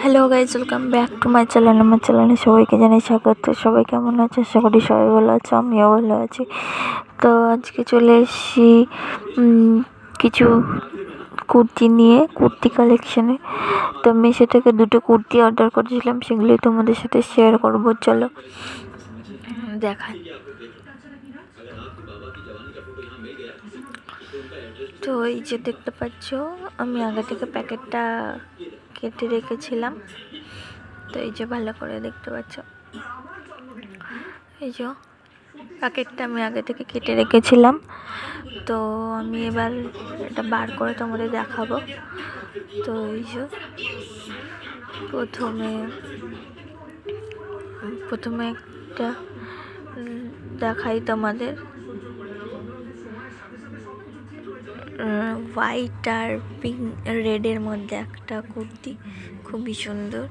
Hello guys welcome back to my channel আমার চ্যানেলে সবাইকে জানাই স্বাগত। সবাই কেমন আছে? আশা করি সবাই ভালো আছে, আমিও ভালো আছি। তো আজকে চলে এসেছি কিছু কুর্তি নিয়ে, কুর্তি কালেকশানে তো মেশো থেকে দুটো কুর্তি অর্ডার করেছিলাম, সেগুলোই তোমাদের সাথে শেয়ার করব, চলো। দেখাই। তো এই যে দেখতে পাচ্ছ, আমি আগে থেকে প্যাকেটটা কেটে রেখেছিলাম। তো এই যে ভালো করে দেখতে পাচ্ছ। এই যে প্যাকেটটা আমি আগে থেকে কেটে রেখেছিলাম। তো আমি এবার এটা বার করে তোমাদের দেখাবো। তো এই যে প্রথমে প্রথমে একটা দেখাই তোমাদের। হোয়াইট আর পিঙ্ক রেডের মধ্যে একটা কুর্তি। খুবই সুন্দর।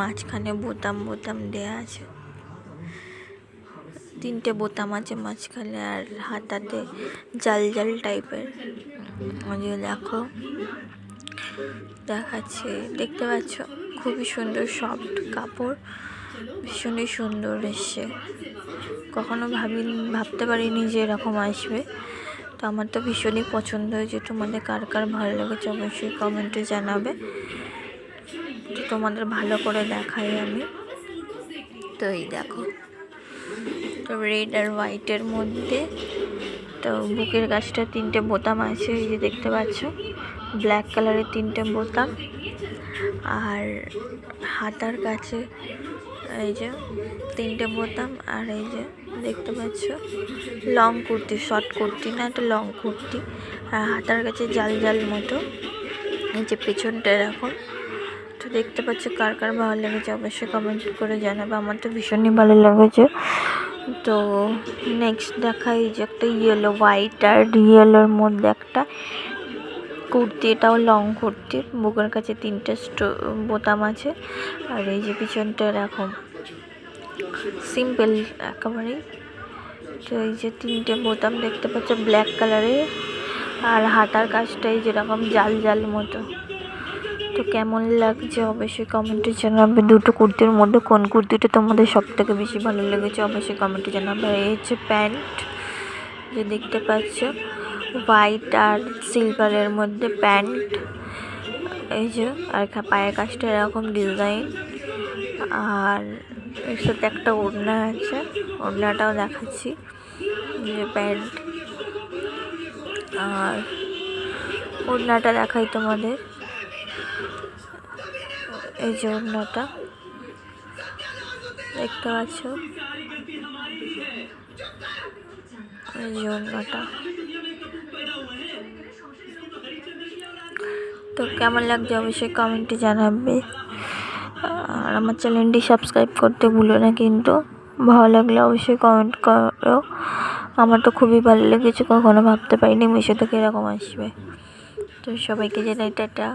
মাঝখানে বোতাম বোতাম দেয়া আছে। তিনটে বোতাম আছে মাঝখানে আর হাতাতে জাল জাল টাইপের দেখো, দেখাচ্ছে। দেখতে পাচ্ছ? খুবই সুন্দর সফট কাপড়। ভীষণই সুন্দর এসছে। কখনো ভাবিনি, ভাবতে পারিনি যে এরকম আসবে। তো আমার তো ভীষণই পছন্দ হয়েছে তোমাদের কার কার ভালো লেগেছে অবশ্যই কমেন্টে জানাবে। তো তোমাদের ভালো করে দেখাই আমি। তো এই দেখো। তো রেড আর হোয়াইটের মধ্যে তো বুকের গাছটা তিনটে বোতাম আছে, এই যে দেখতে পাচ্ছ। ব্ল্যাক কালারের তিনটে বোতাম। আর হাতার কাছে এই যে তিনটে বোতাম আর এই যে দেখতে পাচ্ছ লং কুর্তি শর্ট কুর্তি, না একটা লং কুর্তি, আর হাতার কাছে জাল জাল মতো, এই যে পেছনটা এরকম তো দেখতে পাচ্ছ কার কার ভালো লেগেছে, অবশ্যই কমেন্ট করে জানাবে, আমার তো ভীষণই ভালো লেগেছে। তো নেক্সট দেখাই যে একটা ইয়েলো হোয়াইট আর ইয়েলোর মধ্যে একটা কুর্তি, এটাও লং কুর্তি বুকের কাছে তিনটে বোতাম আছে। আর এই যে পিছনটা এরকম সিম্পল একেবারেই। তো এই যে তিনটে বোতাম দেখতে পাচ্ছ ব্ল্যাক কালারের আর হাতার কাজটাই যেরকম জাল জাল মতো। তো কেমন লাগছে অবশ্যই কমেন্টে জানাবে। দুটো কুর্তির মধ্যে কোন কুর্তিটা তোমাদের সব থেকে বেশি ভালো লেগেছে অবশ্যই কমেন্টে জানাবে। এই হচ্ছে প্যান্ট, যে দেখতে পাচ্ছ। হোয়াইট আর সিলভারের মধ্যে প্যান্ট। এই যে, আর পায়ের কাজটা এরকম ডিজাইন। আর এর সাথে একটা ওড়না আছে, ওড়নাটাও দেখাচ্ছি। যে প্যান্ট। আর ওড়নাটা দেখাই তোমাদের। এই যে ওড়নাটা। দেখতে পাচ্ছ? এই যে ওড়নাটা। তো কেমন লাগছে অবশ্যই কমেন্টে জানাবে। আর আমার চ্যানেলটি সাবস্ক্রাইব করতে ভুলো না কিন্তু, ভালো লাগলে অবশ্যই কমেন্ট করো। আমার তো খুবই ভালো লেগেছে, কখনো ভাবতে পারিনি মিশো থেকে এরকম আসবে। তো সবাইকে জানাই টাটা।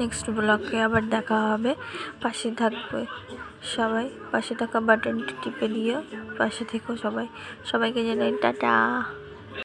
নেক্সট ব্লগে আবার দেখা হবে। পাশে থাকবে সবাই, পাশে থাকা বাটনটি টিপে দিও, পাশে থেকো সবাই। সবাইকে জানাই টাটা।